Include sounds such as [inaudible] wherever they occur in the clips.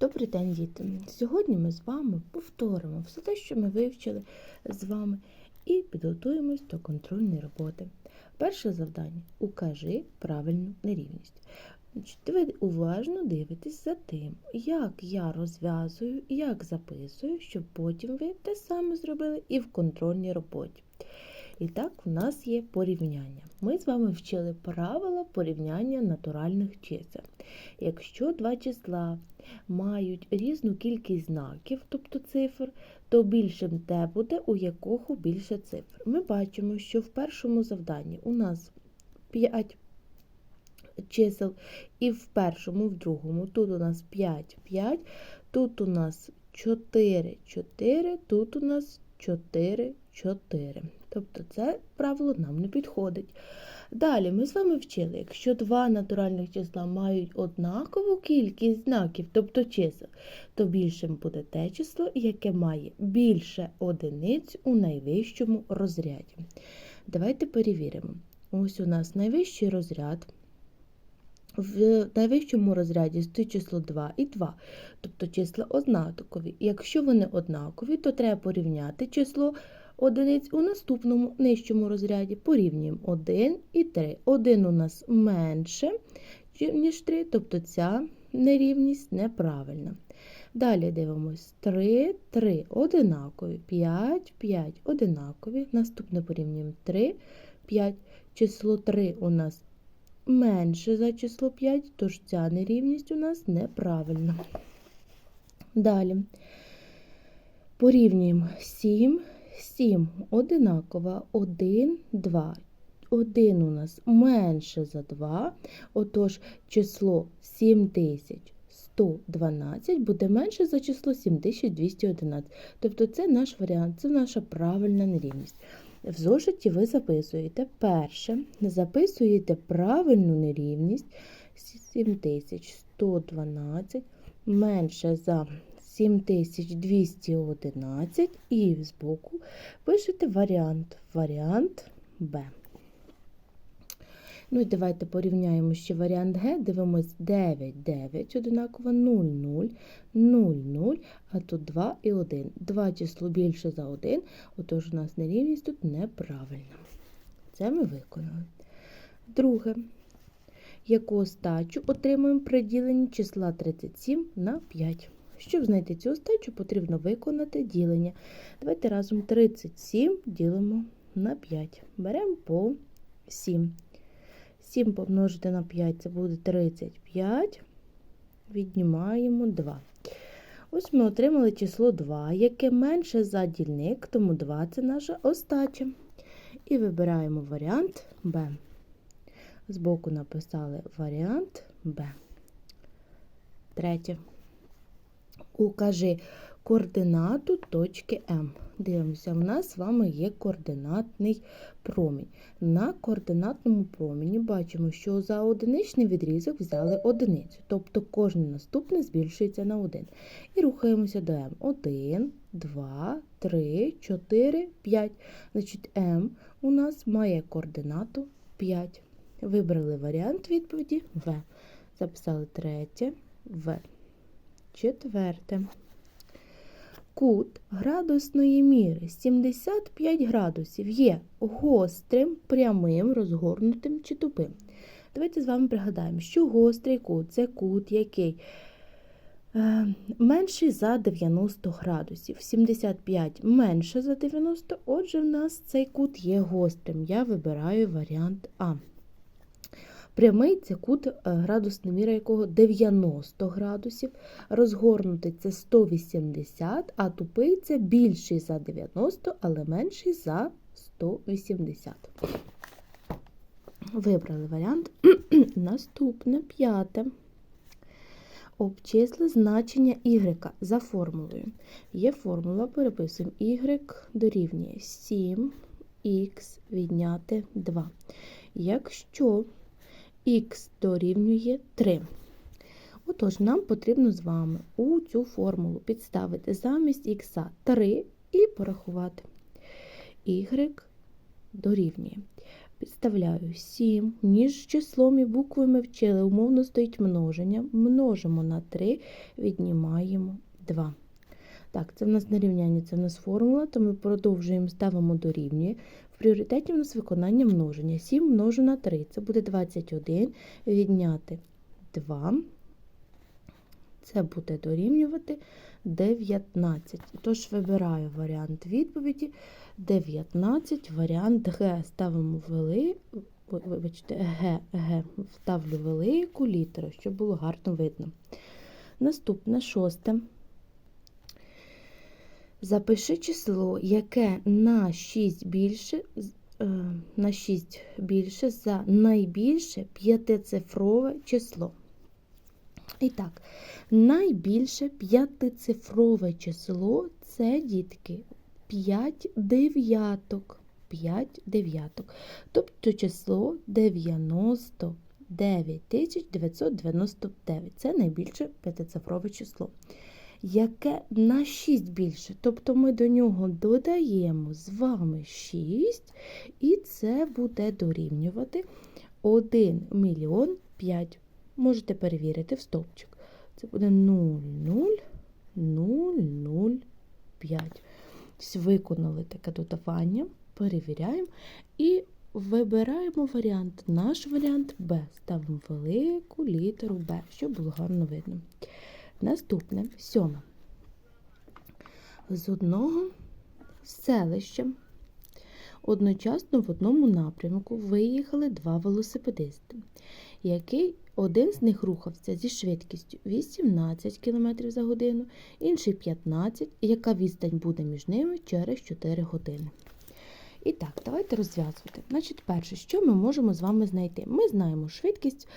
Добрий день, діти! Сьогодні ми з вами повторимо все те, що ми вивчили з вами, і підготуємось до контрольної роботи. Перше завдання укажи правильну нерівність. Ви уважно дивитесь за тим, як я розв'язую, як записую, щоб потім ви те саме зробили і в контрольній роботі. І так, у нас є порівняння. Ми з вами вчили правила порівняння натуральних чисел. Якщо два числа мають різну кількість знаків, тобто цифр, то більшим те буде, у якого більше цифр. Ми бачимо, що в першому завданні у нас 5 чисел, і в першому, в другому, тут у нас 5, 5, тут у нас 4, 4, тут у нас 4, 4. Тобто це правило нам не підходить. Далі ми з вами вчили, якщо два натуральних числа мають однакову кількість знаків, тобто чисел, то більшим буде те число, яке має більше одиниць у найвищому розряді. Давайте перевіримо. Ось у нас найвищий розряд. В найвищому розряді стоїть число 2 і 2, тобто числа однакові. Якщо вони однакові, то треба порівняти число одиниць у наступному нижчому розряді. Порівнюємо 1 і 3. 1 у нас менше, ніж 3, тобто ця нерівність неправильна. Далі дивимось 3, 3 одинакові, 5, 5 одинакові. Наступне порівнюємо 3, 5. Число 3 у нас менше за число 5, тож ця нерівність у нас неправильна. Далі порівнюємо 7, 7 одинакова, 1, 2. 1 у нас менше за 2, отож число 7112 буде менше за число 7211. Тобто це наш варіант, це наша правильна нерівність. В зошиті ви записуєте перше, записуєте правильну нерівність 7112 менше за 7211 і збоку пишете варіант, варіант Б. Ну і давайте порівняємо ще варіант Г. Дивимось 9, 9, одинаково 0, 0, 0, 0, а тут 2 і 1. Два число більше за 1, отож у нас нерівність тут неправильна. Це ми виконали. Друге. Яку остачу отримуємо при діленні числа 37 на 5. Щоб знайти цю остачу, потрібно виконати ділення. Давайте разом 37 ділимо на 5. Беремо по 7. 7 помножити на 5 це буде 35. Віднімаємо 2. Ось ми отримали число 2, яке менше за дільник, тому 2 це наша остача. І вибираємо варіант Б. Збоку написали варіант Б. Третє. Укажи координату точки М. Дивимося, в нас з вами є координатний промінь. На координатному промені бачимо, що за одиничний відрізок взяли одиницю, тобто кожне наступне збільшується на 1. І рухаємося до М. 1, 2, 3, 4, 5. Значить, М у нас має координату 5. Вибрали варіант відповіді В. Записали третє В. Четверте. Кут градусної міри 75 градусів є гострим, прямим, розгорнутим чи тупим. Давайте з вами пригадаємо, що гострий кут це кут, який е, менший за 90 градусів. 75 менше за 90, отже, в нас цей кут є гострим. Я вибираю варіант А. Прямий це кут, е, градусна міра якого 90 градусів, розгорнутий це 180, а тупий це більший за 90, але менший за 180. Вибрали варіант. [clears throat] Наступне п'яте. Обчисли значення y за формулою. Є формула, переписуємо y дорівнює 7х відняти 2. Якщо х дорівнює 3. Отож, нам потрібно з вами у цю формулу підставити замість х 3 і порахувати. y дорівнює. Підставляю 7, між числом і буквою ми вчили, умовно стоїть множення. Множимо на 3, віднімаємо 2. Так, це в нас не рівняння, це в нас формула, то ми продовжуємо, ставимо дорівнює. В пріоритеті в нас виконання множення. 7 множу на 3, це буде 21, відняти 2. Це буде дорівнювати 19. Тож вибираю варіант відповіді 19, варіант Г. Ставимо вели, вибачте, Г, Г. Вставлю велику літеру, щоб було гарно видно. Наступне шосте. Запиши число, яке на 6 більше, е, на 6 більше за найбільше п'ятицифрове число. І так, найбільше п'ятицифрове число це дітки 5 дев'яток. 5 дев'яток. Тобто число 99 999. Це найбільше п'ятицифрове число. Яке на 6 більше. Тобто ми до нього додаємо з вами 6, і це буде дорівнювати 1 мільйон 5. Можете перевірити в стовпчик. Це буде 0,0,005. Тобто Виконали таке додавання, перевіряємо і вибираємо варіант. Наш варіант Б. Ставимо велику літеру Б, щоб було гарно видно. Наступне сьоме. З одного селища одночасно в одному напрямку виїхали два велосипедисти, який один з них рухався зі швидкістю 18 км за годину, інший 15 і яка відстань буде між ними через 4 години. І так, давайте розв'язувати. Значить, перше, що ми можемо з вами знайти? Ми знаємо швидкість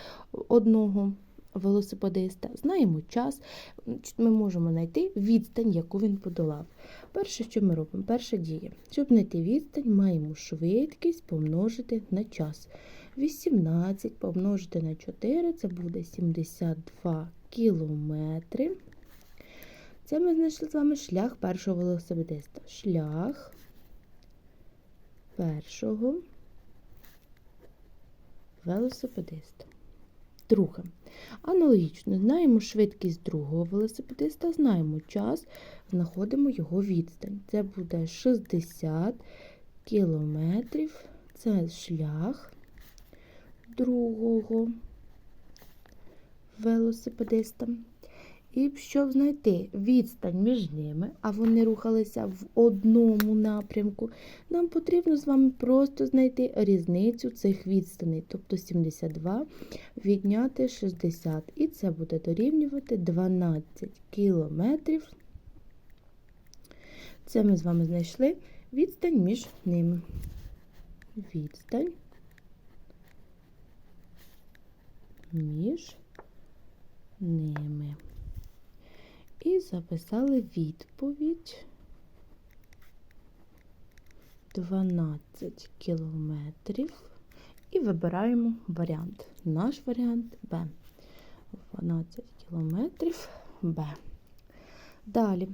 одного велосипедиста, знаємо час, ми можемо знайти відстань, яку він подолав. Перше, що ми робимо? Перша дія. Щоб знайти відстань, маємо швидкість помножити на час. 18 помножити на 4, це буде 72 кілометри. Це ми знайшли з вами шлях першого велосипедиста. Шлях першого велосипедиста. Друге. Аналогічно, знаємо швидкість другого велосипедиста, знаємо час, знаходимо його відстань. Це буде 60 кілометрів. Це шлях другого велосипедиста. І щоб знайти відстань між ними, а вони рухалися в одному напрямку, нам потрібно з вами просто знайти різницю цих відстаней, тобто 72 відняти 60. І це буде дорівнювати 12 кілометрів. Це ми з вами знайшли відстань між ними. Відстань між ними. І записали відповідь 12 кілометрів. І вибираємо варіант. Наш варіант Б. 12 кілометрів Б. Далі.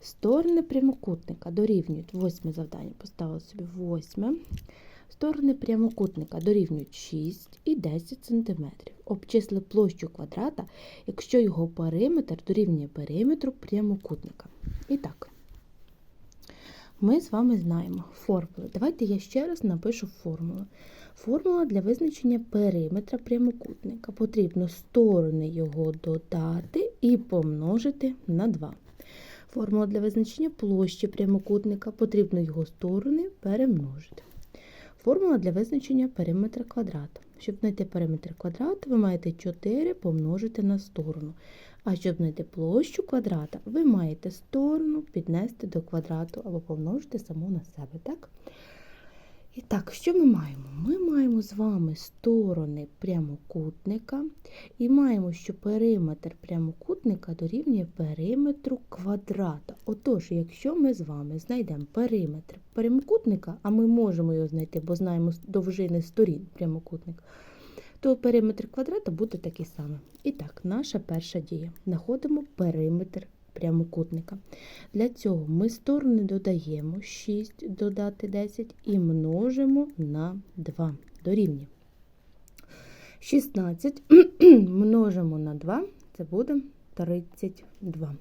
Сторони прямокутника дорівнюють восьме завдання. Поставили собі восьме. Сторони прямокутника дорівнюють 6 і 10 см. Обчисли площу квадрата, якщо його периметр дорівнює периметру прямокутника. І так, ми з вами знаємо формули. Давайте я ще раз напишу формулу. Формула для визначення периметра прямокутника. Потрібно сторони його додати і помножити на 2. Формула для визначення площі прямокутника. Потрібно його сторони перемножити. Формула для визначення периметра квадрата. Щоб знайти периметр квадрата, ви маєте 4 помножити на сторону. А щоб знайти площу квадрата, ви маєте сторону піднести до квадрату або помножити саму на себе. Так? І так, що ми маємо? Ми маємо з вами сторони прямокутника і маємо, що периметр прямокутника дорівнює периметру квадрата. Отож, якщо ми з вами знайдемо периметр прямокутника, а ми можемо його знайти, бо знаємо довжини сторін прямокутника, то периметр квадрата буде такий самий. І так, наша перша дія. Знаходимо периметр прямокутника. Для цього ми сторони додаємо 6 додати 10 і множимо на 2 дорівнює. 16 [clears throat] множимо на 2, це буде 32.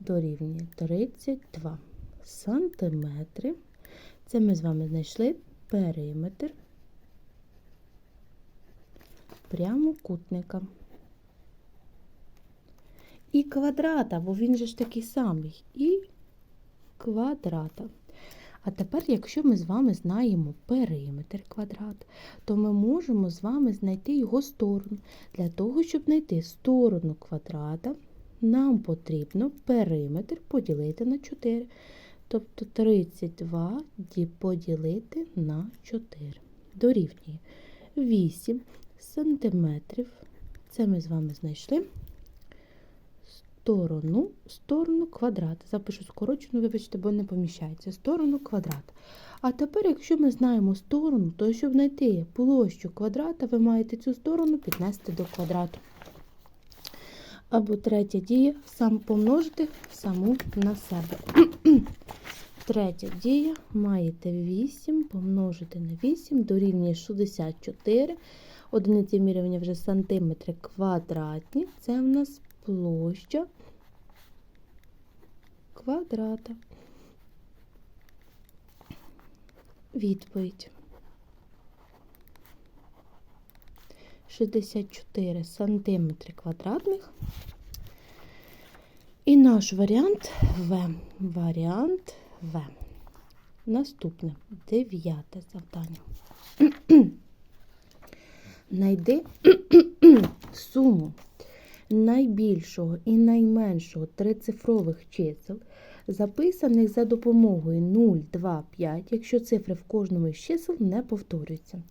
Дорівнює 32 сантиметри. Це ми з вами знайшли периметр прямокутника. І квадрата, бо він же ж такий самий. І квадрата. А тепер, якщо ми з вами знаємо периметр квадрат, то ми можемо з вами знайти його сторону. Для того, щоб знайти сторону квадрата, нам потрібно периметр поділити на 4. Тобто 32 поділити на 4. Дорівнює 8 сантиметрів. Це ми з вами знайшли сторону, сторону квадрата. Запишу скорочену, вибачте, бо не поміщається. Сторону квадрата. А тепер, якщо ми знаємо сторону, то щоб знайти площу квадрата, ви маєте цю сторону піднести до квадрату. Або третя дія сам помножити саму на себе. [clears throat] Третя дія маєте 8 помножити на 8 дорівнює 64. Одиниці міряння вже сантиметри квадратні. Це в нас площа квадрата. Відповідь. 64 сантиметри квадратних. І наш варіант В. Варіант В. Наступне дев'яте завдання. [clears throat] Найди [clears throat] суму найбільшого і найменшого трицифрових чисел, записаних за допомогою 0, 2, 5, якщо цифри в кожному із чисел не повторюються.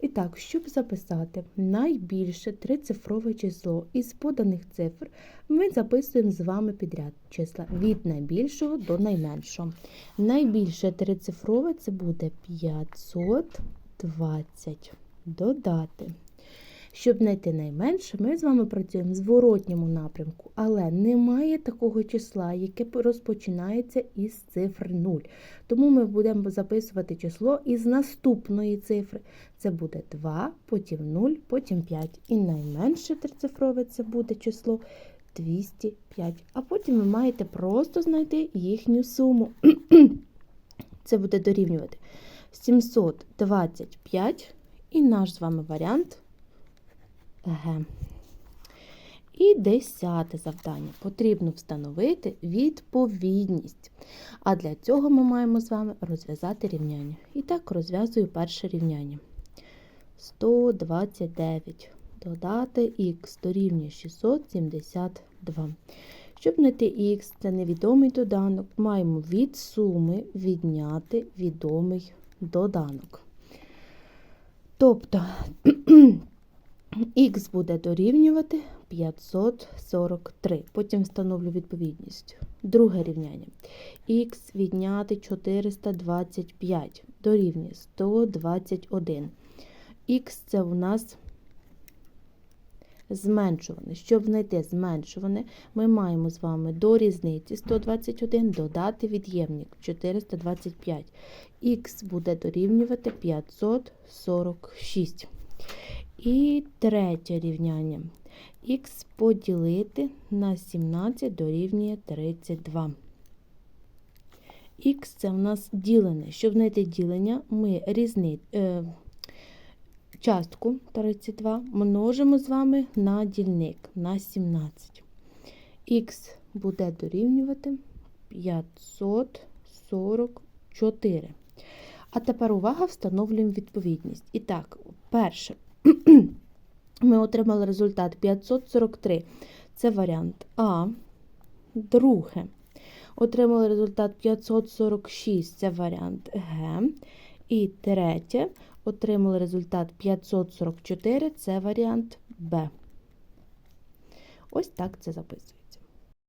І так, щоб записати найбільше трицифрове число із поданих цифр, ми записуємо з вами підряд числа від найбільшого до найменшого. Найбільше трицифрове це буде 520. Додати. Щоб знайти найменше, ми з вами працюємо в зворотньому напрямку, але немає такого числа, яке розпочинається із цифри 0. Тому ми будемо записувати число із наступної цифри. Це буде 2, потім 0, потім 5. І найменше трицифрове це буде число 205. А потім ви маєте просто знайти їхню суму. Це буде дорівнювати 725 і наш з вами варіант. Г. І десяте завдання. Потрібно встановити відповідність. А для цього ми маємо з вами розв'язати рівняння. І так, розв'язую перше рівняння. 129. Додати х дорівнює 672. Щоб знайти х, це невідомий доданок, маємо від суми відняти відомий доданок. Тобто [clears throat] Х буде дорівнювати 543. Потім встановлю відповідність. Друге рівняння. Х відняти 425 дорівнює 121. Х це у нас зменшуване. Щоб знайти зменшуване, ми маємо з вами до різниці 121 додати від'ємник 425. Х буде дорівнювати 546. І третє рівняння. Х поділити на 17 дорівнює 32. Х це в нас ділене. Щоб знайти ділення, ми різни, е, частку 32 множимо з вами на дільник на 17. Х буде дорівнювати 544. А тепер увага, встановлюємо відповідність. І так, перше. Ми отримали результат 543. Це варіант А. Друге. Отримали результат 546, це варіант Г. І третє. Отримали результат 544, це варіант Б. Ось так це записується.